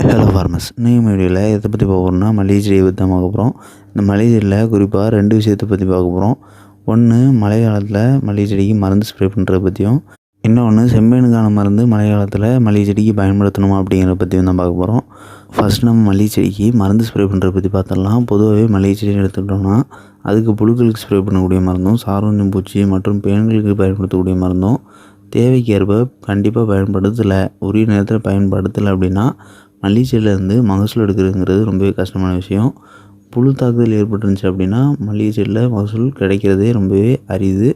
Hello ஃபார்மஸ் new வீடியோவில் எதை பற்றி பார்க்க போகிறோம்னா மளிகை செடியை பற்றி தான் பார்க்க போகிறோம் இந்த மளிகை செடியில் குறிப்பாக ரெண்டு விஷயத்தை பற்றி பார்க்க போகிறோம் ஒன்று மழை காலத்தில் மளிகை செடிக்கு மருந்து ஸ்ப்ரே பண்ணுறத பற்றியும் இன்னொன்று செம்மீனுக்கான மருந்து மழை காலத்தில் மளிகை செடிக்கு பயன்படுத்தணுமா அப்படிங்கிறத பற்றியும் தான் பார்க்க போகிறோம் ஃபஸ்ட் நம்ம மளிகை செடிக்கு மருந்து ஸ்ப்ரே பண்ணுறத பற்றி பார்த்துடலாம். பொதுவாகவே மளிகை செடி எடுத்துக்கிட்டோம்னா அதுக்கு புழுக்களுக்கு ஸ்ப்ரே பண்ணக்கூடிய மருந்தும் சாரோஞ்சம் பூச்சி மற்றும் பெண்களுக்கு பயன்படுத்தக்கூடிய மருந்தும் தேவைக்கு ஏற்ப கண்டிப்பாக பயன்படுத்தலை உரிய நேரத்தில் பயன்படுத்தலை அப்படின்னா மல்லிகை செடியிலேருந்து மகசூல் எடுக்கிறதுங்கிறது ரொம்பவே கஷ்டமான விஷயம். புழு தாக்குதல் ஏற்பட்டுருந்துச்சு அப்படின்னா மல்லிகை செடியில் மகசூல் கிடைக்கிறதே ரொம்பவே அரிது.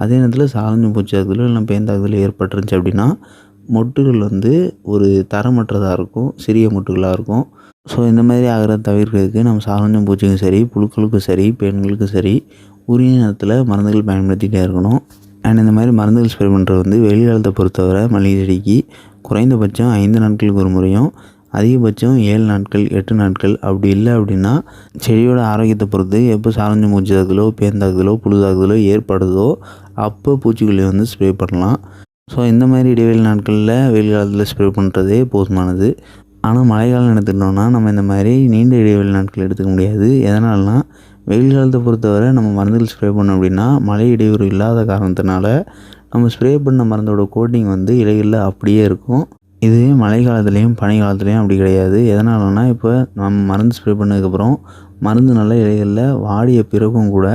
அதே நேரத்தில் சாலஞ்சு பூச்சி தாக்குதலோ இல்லை பேன் தாக்குதல் ஏற்பட்டுருந்துச்சு அப்படின்னா மொட்டுகள் வந்து ஒரு தரமற்றதாக இருக்கும் சிறிய மொட்டுகளாக இருக்கும். ஸோ இந்த மாதிரி ஆகிறத தவிர்க்கிறதுக்கு நம்ம சாலஞ்சம் பூச்சிக்கும் சரி புழுக்களுக்கும் சரி பெண்களுக்கும் சரி உரிய நேரத்தில் மருந்துகள் பயன்படுத்திகிட்டே இருக்கணும். அண்ட் இந்த மாதிரி மருந்துகள் ஸ்ப்ரே பண்ணுறது வந்து வெயில் காலத்தை பொறுத்தவரை மல்லிகை செடிக்கு குறைந்தபட்சம் ஐந்து நாட்களுக்கு ஒரு முறையும் அதிகபட்சம் ஏழு நாட்கள் எட்டு நாட்கள் அப்படி இல்லை அப்படின்னா செடியோட ஆரோக்கியத்தை பொறுத்து எப்போ சாரஞ்சு மூச்சு தாக்குதலோ பேந்தாக்குதலோ புழு தாக்குதலோ ஏற்படுதோ அப்போ பூச்சிக்கொல்லி வந்து ஸ்ப்ரே பண்ணலாம். ஸோ இந்த மாதிரி இடைவெளி நாட்களில் வெயில் காலத்தில் ஸ்ப்ரே பண்ணுறதே போதுமானது. ஆனால் மழைக்காலம் எடுத்துக்கிட்டோன்னா நம்ம இந்த மாதிரி நீண்ட இடைவெளி நாட்கள் எடுத்துக்க முடியாது. எதனால்னா வெயில் காலத்தை பொறுத்தவரை நம்ம மருந்துகள் ஸ்ப்ரே பண்ணோம் அப்படின்னா மழை இடையூறு இல்லாத காரணத்தினால நம்ம ஸ்ப்ரே பண்ண மருந்தோட கோட்டிங் வந்து இலைகளில் அப்படியே இருக்கும். இது மழை காலத்துலேயும் பனி காலத்துலேயும் அப்படி கிடையாது. எதனாலனா இப்போ நம்ம மருந்து ஸ்ப்ரே பண்ணதுக்கப்புறம் மருந்து நல்ல இலைகளில் வாடிய பிறகும் கூட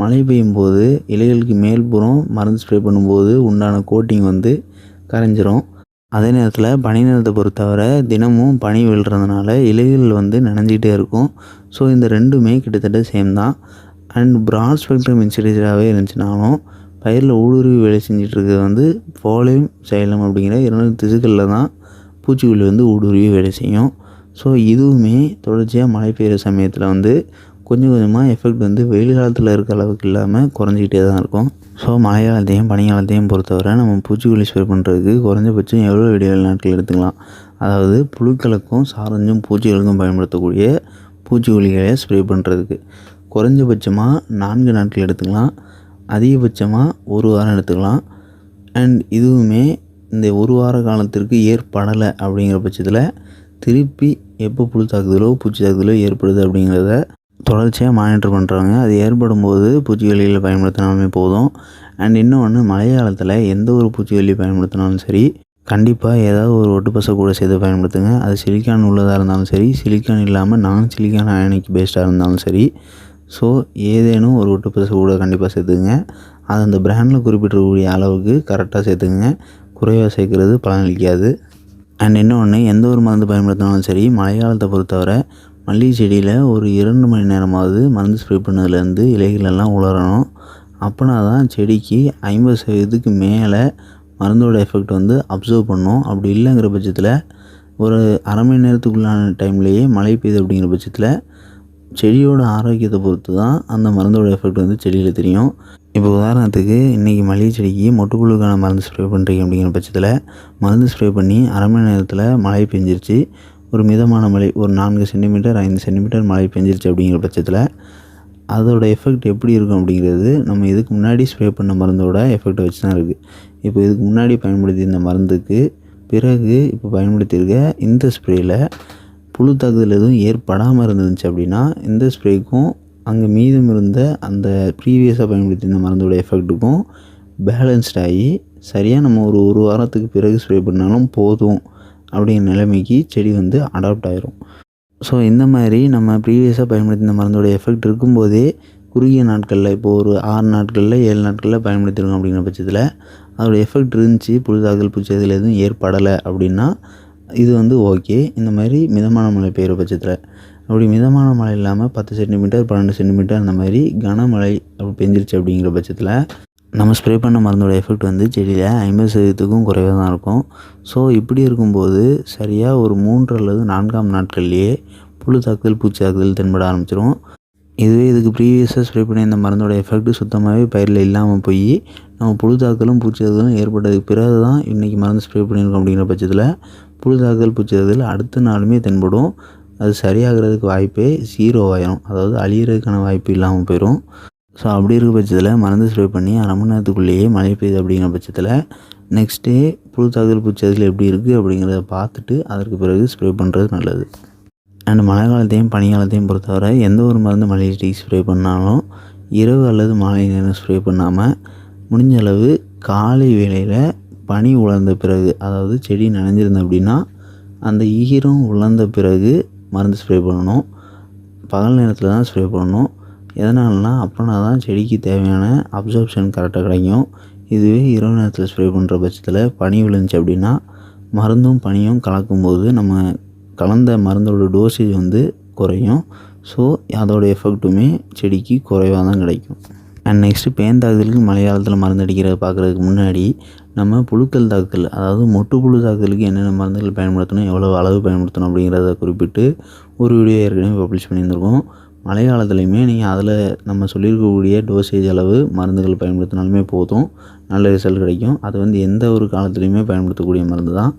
மழை பெய்யும் போது இலைகளுக்கு மேல்புறம் மருந்து ஸ்ப்ரே பண்ணும்போது உண்டான கோட்டிங் வந்து கரைஞ்சிரும். அதே நேரத்தில் பனி நேரத்தை பொறுத்தவரை தினமும் பனி விழுறதுனால இலைகள் வந்து நனைஞ்சிக்கிட்டே இருக்கும். ஸோ இந்த ரெண்டுமே கிட்டத்தட்ட சேம் தான். அண்ட் ப்ராட் ஸ்பெக்ட்ரம் இன்சிடேஜராகவே இருந்துச்சுனாலும் பயிரில் ஊடுருவி வேலை செஞ்சிட்ருக்கிறது வந்து ஃபோலியம் சைலம் அப்படிங்கிற இரண்டு திசுக்களில் தான் பூச்சிக்கொல்லி வந்து ஊடுருவி வேலை செய்யும். ஸோ இதுவுமே தொடர்ச்சியாக மழை பெய்கிற சமயத்தில் வந்து கொஞ்சம் கொஞ்சமாக எஃபெக்ட் வந்து வெயில் காலத்தில் இருக்க அளவுக்கு இல்லாமல் குறைஞ்சிக்கிட்டே தான் இருக்கும். ஸோ மழை காலத்தையும் பனி காலத்தையும் பொறுத்தவரை நம்ம பூச்சிக்கொல்லி ஸ்ப்ரே பண்ணுறதுக்கு குறைஞ்சபட்சம் எவ்வளோ இடைவெளி நாட்கள் எடுத்துக்கலாம். அதாவது புழுக்களுக்கும் சாரஞ்சும் பூச்சிகளுக்கும் பயன்படுத்தக்கூடிய பூச்சிக்கொல்லிகளை ஸ்ப்ரே பண்ணுறதுக்கு குறைஞ்சபட்சமாக நான்கு நாட்கள் எடுத்துக்கலாம். அதிகபட்சமாக ஒரு வாரம் எடுத்துக்கலாம். அண்ட் இதுவுமே இந்த ஒரு வார காலத்திற்கு ஏற்படலை அப்படிங்கிற பட்சத்தில் திருப்பி எப்போ புழு தாக்குதலோ பூச்சி தாக்குதலோ ஏற்படுது அப்படிங்கிறத தொடர்ச்சியாக மானிட்டர் பண்ணுறாங்க அது ஏற்படும் போது பூச்சிக்கொல்லிகளை பயன்படுத்தினாலுமே போதும். அண்ட் இன்னொன்று மழை காலத்தில் எந்த ஒரு பூச்சிக்கொல்லி பயன்படுத்தினாலும் சரி கண்டிப்பாக ஏதாவது ஒரு ஒட்டுப்பசை கூட சேர்த்து பயன்படுத்துங்க. அது சிலிக்கான் உள்ளதாக இருந்தாலும் சரி சிலிக்கான் இல்லாமல் நான் சிலிக்கான் அயனிக்கு பேஸ்டாக இருந்தாலும் சரி ஸோ ஏதேனும் ஒரு ஒட்டுப்பசை கூட கண்டிப்பாக சேர்த்துங்க அது அந்த பிராண்டில் குறிப்பிட்டிருக்கக்கூடிய அளவுக்கு கரெக்டாக சேர்த்துங்க குறைவாக சேர்க்குறது பலனளிக்காது அண்ட் இன்னொன்று எந்த ஒரு மருந்து பயன்படுத்தினாலும் சரி மழைக்காலத்தை பொறுத்தவரை மல்லிகை செடியில் ஒரு இரண்டு மணி நேரமாவது மருந்து ஸ்ப்ரே பண்ணதுலேருந்து இலைகளெல்லாம் உலரணும். அப்படின்னா தான் செடிக்கு ஐம்பது சதவீதத்துக்கு மேலே மருந்தோட எஃபெக்ட் வந்து அப்சர்வ் பண்ணும். அப்படி இல்லைங்கிற பட்சத்தில் ஒரு அரை மணி நேரத்துக்குள்ளான டைம்லேயே மழை பெய்யுது அப்படிங்கிற பட்சத்தில் செடியோட ஆரோக்கியத்தை பொறுத்து தான் அந்த மருந்தோட எஃபெக்ட் வந்து செடியில் தெரியும். இப்போ உதாரணத்துக்கு இன்றைக்கி மளிகை செடிக்கு மொட்டுப்புழுக்கான மருந்து ஸ்ப்ரே பண்ணுறீங்க அப்படிங்கிற பட்சத்தில் மருந்து ஸ்ப்ரே பண்ணி அரை மணி நேரத்தில் மழை பெஞ்சிருச்சு. ஒரு மிதமான மழை ஒரு நான்கு சென்டிமீட்டர் ஐந்து சென்டிமீட்டர் மழை பெஞ்சிருச்சு அப்படிங்கிற பட்சத்தில் அதோட எஃபெக்ட் எப்படி இருக்கும் அப்படிங்கிறது நம்ம இதுக்கு முன்னாடி ஸ்ப்ரே பண்ண மருந்தோட எஃபெக்டை வச்சு தான் இருக்குது இப்போ இதுக்கு முன்னாடி பயன்படுத்தி இந்த மருந்துக்கு பிறகு இப்போ பயன்படுத்தியிருக்க இந்த ஸ்ப்ரேயில் புழு தாக்குதல் எதுவும் ஏற்படாமல் இருந்துச்சு அப்படின்னா இந்த ஸ்ப்ரேக்கும் அங்கே மீதம் இருந்த அந்த ப்ரீவியஸாக பயன்படுத்தி இந்த மருந்தோட எஃபெக்ட்டுக்கும் பேலன்ஸ்ட் ஆகி சரியாக நம்ம ஒரு ஒரு வாரத்துக்கு பிறகு ஸ்ப்ரே பண்ணாலும் போதும் அப்படிங்கிற நிலைமைக்கு செடி வந்து அடாப்ட் ஆயிரும். ஸோ இந்த மாதிரி நம்ம ப்ரீவியஸாக பயன்படுத்தி இந்த மருந்தோட எஃபெக்ட் இருக்கும்போதே குறுகிய நாட்களில் இப்போது ஒரு ஆறு நாட்களில் ஏழு நாட்களில் பயன்படுத்திருக்கோம் அப்படிங்கிற பட்சத்தில் அதோட எஃபெக்ட் இருந்துச்சு புழுதாக்கல் பூச்சி இதில் எதுவும் ஏற்படலை அப்படின்னா இது வந்து ஓகே. இந்த மாதிரி மிதமான மழை பெய்கிற பட்சத்தில் அப்படி மிதமான மழை இல்லாமல் பத்து சென்டிமீட்டர் பன்னெண்டு சென்டிமீட்டர் அந்த மாதிரி கனமழை அப்படி பெஞ்சிருச்சு அப்படிங்கிற பட்சத்தில் நம்ம ஸ்ப்ரே பண்ண மருந்தோட எஃபெக்ட் வந்து செடியில் ஐம்பது சதவீதத்துக்கும் குறைவாக தான் இருக்கும். ஸோ இப்படி இருக்கும்போது சரியாக ஒரு மூன்று அல்லது நான்காம் நாட்கள்லேயே புழு தாக்குதல் பூச்சி தாக்குதல் தென்பட ஆரம்பிச்சிடும் இதுவே இதுக்கு ப்ரீவியஸாக ஸ்ப்ரே பண்ணி இந்த மருந்தோட எஃபெக்ட் சுத்தமாகவே பயிரில் இல்லாமல் போய் நம்ம புழு தாக்கலும் பூச்சி தாக்குதலும் ஏற்பட்டதுக்கு பிறகு தான் இன்றைக்கி மருந்து ஸ்ப்ரே பண்ணியிருக்கோம் அப்படிங்கிற பட்சத்தில் புழு தாக்குதல் பூச்சி அடுத்த நாளுமே தென்படும். அது சரியாகிறதுக்கு வாய்ப்பே ஜீரோ ஆயிரும். அதாவது அழியிறதுக்கான வாய்ப்பு இல்லாமல் போயிடும் ஸோ அப்படி இருக்க பட்சத்தில் மருந்து ஸ்ப்ரே பண்ணி அரை மணி நேரத்துக்குள்ளேயே மழை பெய்யுது அப்படிங்கிற பட்சத்தில் நெக்ஸ்ட் டே புழு தாக்குதல் பூச்சி அதில் எப்படி இருக்குது அப்படிங்கிறத பார்த்துட்டு அதற்கு பிறகு ஸ்ப்ரே பண்ணுறது நல்லது. அண்ட் மழை காலத்தையும் பனிக்காலத்தையும் பொறுத்தவரை எந்த ஒரு மருந்து மல்லிகை ஸ்ப்ரே பண்ணாலும் இரவு அல்லது மாலை நேரம் ஸ்ப்ரே பண்ணாமல் முடிஞ்ச அளவு காலை வேளையில் பனி உலர்ந்த பிறகு அதாவது செடி நனைஞ்சிருந்தது அப்படின்னா அந்த ஈரம் உலர்ந்த பிறகு மருந்து ஸ்ப்ரே பண்ணணும். பகல் நேரத்தில் தான் ஸ்ப்ரே பண்ணணும். எதனாலனா அப்போனா தான் செடிக்கு தேவையான அப்சர்ப்ஷன் கரெக்டாக கிடைக்கும். இதுவே இரவு நேரத்தில் ஸ்ப்ரே பண்ணுற பட்சத்தில் பனி விழுந்துச்சு அப்படின்னா மருந்தும் பனியும் கலக்கும்போது நம்ம கலந்த மருந்தோட டோசேஜ் வந்து குறையும். ஸோ அதோட எஃபெக்ட்டுமே செடிக்கு குறைவாக தான் கிடைக்கும். அண்ட் நெக்ஸ்ட்டு பேன் தாக்குதலுக்கு மழை மருந்து அடிக்கிறத பார்க்குறதுக்கு முன்னாடி நம்ம புழுக்கள் தாக்குதல் அதாவது மொட்டு புழு தாக்குதலுக்கு என்னென்ன மருந்துகள் பயன்படுத்தணும் எவ்வளோ அளவு பயன்படுத்தணும் அப்படிங்கிறத குறிப்பிட்டு ஒரு வீடியோ ஏற்கனவே பப்ளிஷ் பண்ணியிருந்திருக்கோம். மழை காலத்துலையுமே நீங்கள் அதில் நம்ம சொல்லியிருக்கக்கூடிய டோசேஜ் அளவு மருந்துகள் பயன்படுத்தினாலுமே போதும். நல்ல ரிசல்ட் கிடைக்கும். அது வந்து எந்த ஒரு காலத்துலையுமே பயன்படுத்தக்கூடிய மருந்து தான்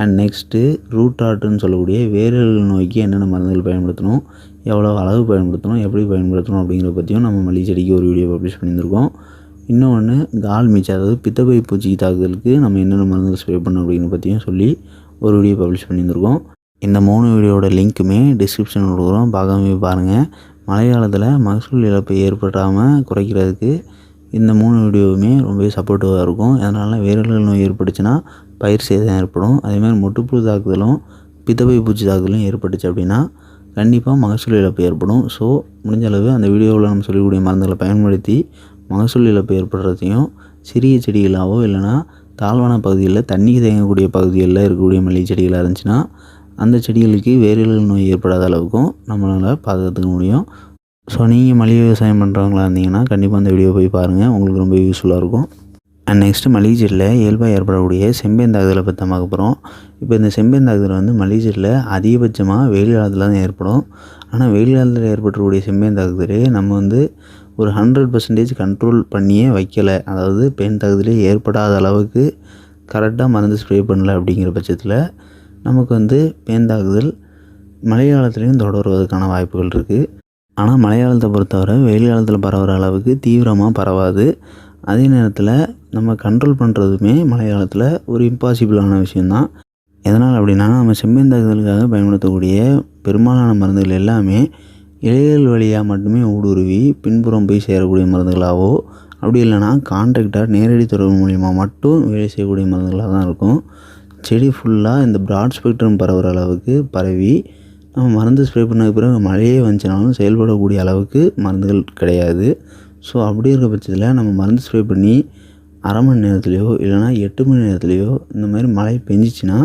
அண்ட் நெக்ஸ்ட்டு ரூட் ஆர்ட்னு சொல்லக்கூடிய வேரல் நோய்க்கு என்னென்ன மருந்துகள் பயன்படுத்தணும் எவ்வளோ அளவு பயன்படுத்தணும் எப்படி பயன்படுத்தணும் அப்படிங்கிறத பற்றியும் நம்ம மல்லிகை செடிக்கு ஒரு வீடியோ பப்ளிஷ் பண்ணியிருந்திருக்கோம். இன்னொன்று கால் மீச்சு அதாவது பித்தப்பை பூச்சிக்கு தாக்குதலுக்கு நம்ம என்னென்ன மருந்துகள் ஸ்ப்ரே பண்ணணும் அப்படிங்கிறத பற்றியும் சொல்லி ஒரு வீடியோ பப்ளிஷ் பண்ணியிருந்திருக்கோம். இந்த மூணு வீடியோட லிங்க்குமே டிஸ்கிரிப்ஷன் கொடுக்குறோம். பார்க்காம பாருங்கள் மழை காலத்தில் மகசூல் இழப்பை ஏற்படாமல் குறைக்கிறதுக்கு இந்த மூணு வீடியோவுமே ரொம்பவே சப்போர்ட்டிவாக இருக்கும். அதனால் வேரல்கள் நோய் ஏற்பட்டுச்சுன்னா பயிர் சேதம் ஏற்படும். அதேமாதிரி முட்டுப்புழு தாக்குதலும் பித்தப்பை பூச்சி தாக்குதலும் ஏற்பட்டுச்சு அப்படின்னா கண்டிப்பாக மகசூல் இழப்பு ஏற்படும். ஸோ முடிஞ்ச அளவு அந்த வீடியோவில் நம்ம சொல்லக்கூடிய மருந்துகளை பயன்படுத்தி மகசூல் இழப்பு ஏற்படுறதையும் சிறிய செடிகளாகவோ இல்லைனா தாழ்வான பகுதிகளில் தண்ணி தேங்கக்கூடிய பகுதிகளில் இருக்கக்கூடிய மல்லிகை செடிகளாக இருந்துச்சுன்னா அந்த செடிகளுக்கு வேரல் நோய் ஏற்படாத அளவுக்கும் நம்மளால் பாதுகாத்துக்க முடியும். ஸோ நீங்கள் மளிகை விவசாயம் பண்ணுறவங்களா இருந்தீங்கன்னா கண்டிப்பாக அந்த வீடியோ போய் பாருங்கள் உங்களுக்கு ரொம்ப யூஸ்ஃபுல்லாக இருக்கும். அண்ட் நெக்ஸ்ட்டு மளிகை இயல்பாக ஏற்படக்கூடிய செம்பேந்தாகுதலை பற்றி தான் பார்க்க போகிறோம் இப்போ இந்த செம்பேந்தாகுதல் வந்து மளிகை அதிகபட்சமாக வெயில் காலத்தில் தான் ஏற்படும். ஆனால் வெயில் காலத்தில் ஏற்படக்கூடிய செம்பேந்தாகுதலே நம்ம வந்து ஒரு ஹண்ட்ரட் பர்சன்டேஜ் கண்ட்ரோல் பண்ணியே வைக்கலை. அதாவது பேன் தாக்குதலே ஏற்படாத அளவுக்கு கரெக்டாக மருந்து ஸ்ப்ரே பண்ணல அப்படிங்கிற பட்சத்தில் நமக்கு வந்து பேன் தாக்குதல் மழை காலத்துலேயும் தொடர்வதற்கான வாய்ப்புகள் இருக்குது ஆனால் மழை காலத்தை பொறுத்தவரை வெயில் காலத்தில் பரவுகிற அளவுக்கு தீவிரமாக பரவாது. அதே நேரத்தில் நம்ம கண்ட்ரோல் பண்ணுறதுமே மழை காலத்தில் ஒரு இம்பாசிபிளான விஷயந்தான் எதனால் அப்படின்னா நம்ம செம்மந்தாக்குதலுக்காக பயன்படுத்தக்கூடிய பெரும்பாலான மருந்துகள் எல்லாமே இலைகள் வழியாக மட்டுமே ஊடுருவி பின்புறம் போய் சேரக்கூடிய மருந்துகளாகவோ அப்படி இல்லைனா கான்ட்ராக்டாக நேரடி தொடர்பு மூலிமா மட்டும் வேலை செய்யக்கூடிய மருந்துகளாக தான் இருக்கும். செடி ஃபுல்லாக இந்த ப்ராட் ஸ்பெக்ட்ரம் பரவுகிற அளவுக்கு பரவி நம்ம மருந்து ஸ்ப்ரே பண்ணதுக்கு பிறகு மழையே வந்துச்சுனாலும் செயல்படக்கூடிய அளவுக்கு மருந்துகள் கிடையாது. ஸோ அப்படி இருக்க பட்சத்தில் நம்ம மருந்து ஸ்ப்ரே பண்ணி அரை மணி நேரத்துலையோ இல்லைனா எட்டு மணி நேரத்துலையோ இந்த மாதிரி மழை பெஞ்சிச்சின்னா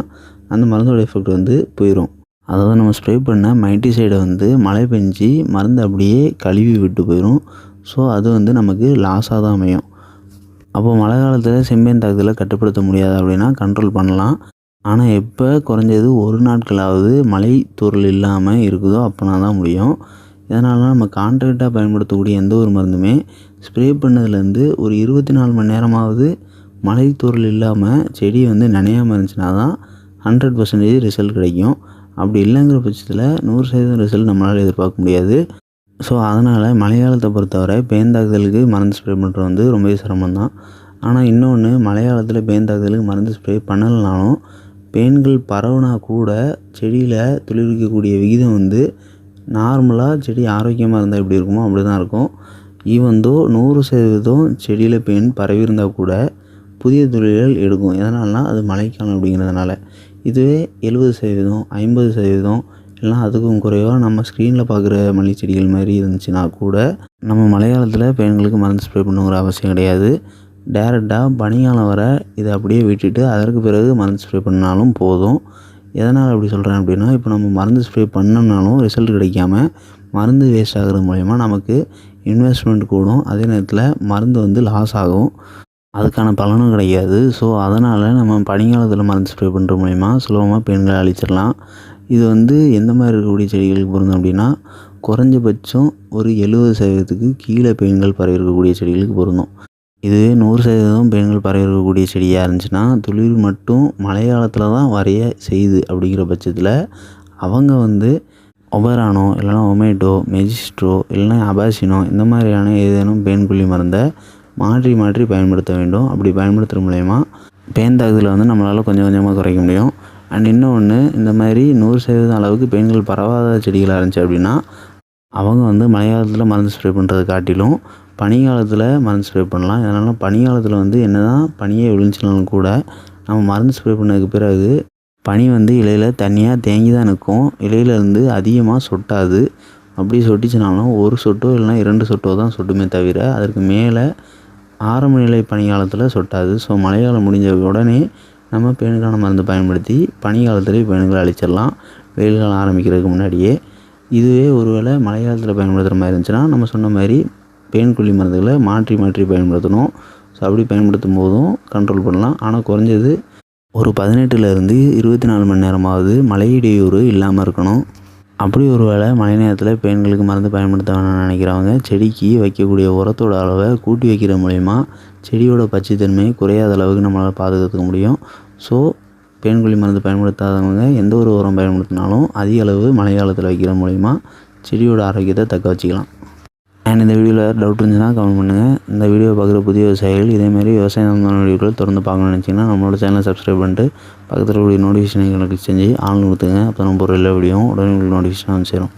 அந்த மருந்தோட எஃபெக்ட் வந்து போயிடும் அதாவது நம்ம ஸ்ப்ரே பண்ண மைட்டி சைடை வந்து மழை பெஞ்சு மருந்து அப்படியே கழுவி விட்டு போயிடும் ஸோ அது வந்து நமக்கு லாஸாக தான் அமையும். அப்போ மழை காலத்தில் செம்பேன் தாக்குதலை கட்டுப்படுத்த முடியாது அப்படின்னா கண்ட்ரோல் பண்ணலாம். ஆனால் எப்போ குறைஞ்சது ஒரு நாட்களாவது மழை தூரல் இல்லாமல் இருக்குதோ அப்போனா தான் முடியும். இதனால் நம்ம கான்ட்ராக்டாக பயன்படுத்தக்கூடிய எந்த ஒரு மருந்துமே ஸ்ப்ரே பண்ணதுலேருந்து ஒரு இருபத்தி நாலு மணி நேரமாவது மழை இல்லாமல் செடி வந்து நனையாமல் இருந்துச்சுன்னா தான் ஹண்ட்ரட் பர்சன்டேஜ் ரிசல்ட் கிடைக்கும். அப்படி இல்லைங்கிற பட்சத்தில் நூறு சதவீதம் ரிசல்ட் நம்மளால் எதிர்பார்க்க முடியாது. ஸோ அதனால் மழைக்காலத்தை பொறுத்தவரை பேந்தாக்குதலுக்கு மருந்து ஸ்ப்ரே பண்ணுறது வந்து ரொம்பவே சிரமம் தான் ஆனால் இன்னொன்று மழைக்காலத்தில் பேந்தாக்குதலுக்கு மருந்து ஸ்ப்ரே பண்ணலைனாலும் பேன்கள் பரவுனா கூட செடியில் துளிர்க்கக்கூடிய விகிதம் வந்து நார்மலாக செடி ஆரோக்கியமாக இருந்தால் எப்படி இருக்குமோ அப்படி தான் இருக்கும் ஈவந்தோ நூறு சதவீதம் செடியில் பெண் பரவி இருந்தால் கூட புதிய துளிர்கள் எடுக்கும். எதனால்னா அது மழைக்காலம் அப்படிங்கிறதுனால. இதுவே எழுபது சதவீதம் ஐம்பது சதவீதம் இல்லைனா அதுக்கும் குறைவாக நம்ம ஸ்க்ரீனில் பார்க்குற மல்லி செடிகள் மாதிரி இருந்துச்சுன்னா கூட நம்ம மழைக்காலத்தில் பெண்களுக்கு மருந்து ஸ்ப்ரே பண்ணுங்கிற அவசியம் கிடையாது. டேரெக்டாக பனிக்காலம் வர இதை அப்படியே விட்டுட்டு அதற்கு பிறகு மருந்து ஸ்ப்ரே பண்ணாலும் போதும். எதனால் அப்படி சொல்கிறேன் அப்படின்னா இப்போ நம்ம மருந்து ஸ்ப்ரே பண்ணோம்னாலும் ரிசல்ட் கிடைக்காம மருந்து வேஸ்ட் ஆகிறது மூலயமா நமக்கு இன்வெஸ்ட்மெண்ட் கூடும். அதே நேரத்தில் மருந்து வந்து லாஸ் ஆகும். அதுக்கான பலனும் கிடைக்காது. ஸோ அதனால் நம்ம பனிக்காலத்தில் மருந்து ஸ்ப்ரே பண்ணுற மூலயமா சுலபமாக பெண்களை அழிச்சிடலாம். இது வந்து எந்த மாதிரி இருக்கக்கூடிய செடிகளுக்கு பொருந்தும் அப்படின்னா குறைஞ்சபட்சம் ஒரு எழுபது சதவீதத்துக்கு கீழே பெண்கள் பரவி இருக்கக்கூடிய செடிகளுக்கு பொருந்தும். இதுவே நூறு சதவீதம் பெண்கள் பரவிருக்கக்கூடிய செடியாக இருந்துச்சுன்னா துளிர் மட்டும் மழை காலத்தில் தான் வரைய செய்யுது அப்படிங்கிற பட்சத்தில் அவங்க வந்து ஒபரானோ இல்லைனா ஒமேட்டோ மெஜிஸ்ட்ரோ இல்லைனா அபாசினோ இந்த மாதிரியான ஏதேனும் பெண் புள்ளி மருந்தை மாற்றி மாற்றி பயன்படுத்த வேண்டும். அப்படி பயன்படுத்துகிற மூலயமா பேன் தாக்குதலை வந்து நம்மளால் கொஞ்சம் கொஞ்சமாக குறைக்க முடியும். அண்ட் இன்னொன்று இந்த மாதிரி நூறு சதவீதம் அளவுக்கு பெண்கள் பரவாத செடிகளாக இருந்துச்சு அப்படின்னா அவங்க வந்து மழை காலத்தில் மருந்து ஸ்ப்ரே பண்ணுறதை காட்டிலும் பனி காலத்தில் மருந்து ஸ்ப்ரே பண்ணலாம். அதனால் பனிக்காலத்தில் வந்து என்ன தான் பனியே விழுந்துச்சுனாலும் கூட நம்ம மருந்து ஸ்ப்ரே பண்ணதுக்கு பிறகு பனி வந்து இலையில் தனியாக தேங்கி தான் நிற்கும் இலையிலேருந்து அதிகமாக சொட்டாது. அப்படி சொட்டிச்சுனாலும் ஒரு சொட்டோ இல்லைனா இரண்டு சொட்டோ தான் சொட்டுமே தவிர அதற்கு மேலே ஆரம்ப நிலை பனிக்காலத்தில் சொட்டாது. ஸோ மழைக்காலம் முடிஞ்ச உடனே நம்ம பேனுக்கான மருந்து பயன்படுத்தி பனி காலத்துலேயே அழிச்சிடலாம். வெயில் காலம் ஆரம்பிக்கிறதுக்கு முன்னாடியே. இதுவே ஒருவேளை மழை காலத்தில் பயன்படுத்துகிற மாதிரி இருந்துச்சுன்னா நம்ம சொன்ன மாதிரி பெயின் கொல்லி மருந்துகளை மாற்றி மாற்றி பயன்படுத்தணும். ஸோ அப்படி பயன்படுத்தும் போதும் கண்ட்ரோல் பண்ணலாம். ஆனால் குறைஞ்சது ஒரு பதினெட்டுலேருந்து இருபத்தி நாலு மணி நேரமாவது மழை இடையூறு இல்லாமல் இருக்கணும். அப்படி ஒரு வேளை மழை நேரத்தில் பெண்களுக்கு மருந்து பயன்படுத்த வேணும்னு நினைக்கிறவங்க செடிக்கு வைக்கக்கூடிய உரத்தோட அளவை கூட்டி வைக்கிற மூலயமா செடியோட பச்சைத்தன்மை குறையாத அளவுக்கு நம்மளால் பாதுகாத்துக்க முடியும். ஸோ பெண்குழி மருந்து பயன்படுத்தாதவங்க எந்த ஒரு உரம் பயன்படுத்தினாலும் அதிக அளவு மழை காலத்தில் வைக்கிற மூலயமா செடியோட ஆரோக்கியத்தை தக்க வச்சுக்கலாம். அண்ட் இந்த வீடியோவில் டவுட் இருந்துச்சுன்னா கமெண்ட் பண்ணுங்கள் இந்த வீடியோ பார்க்குற புதிய விவசாயிகள் இதேமாரி விவசாய சம்பந்தமான வீடியோக்கள் தொடர்ந்து பார்க்கணும்னு நினச்சிங்கன்னா நம்மளோட சேனலை சப்ஸ்கிரைப் பண்ணிட்டு பக்கத்தில் உள்ள நோட்டிஃபிகேஷன் கிளிக் செஞ்சு ஆன் கொடுத்துங்க அப்போ நம்ம ஒரு எல்லா வீடியோவும் உடனே நோட்டிஃபிகேஷன் வந்து சேரும்.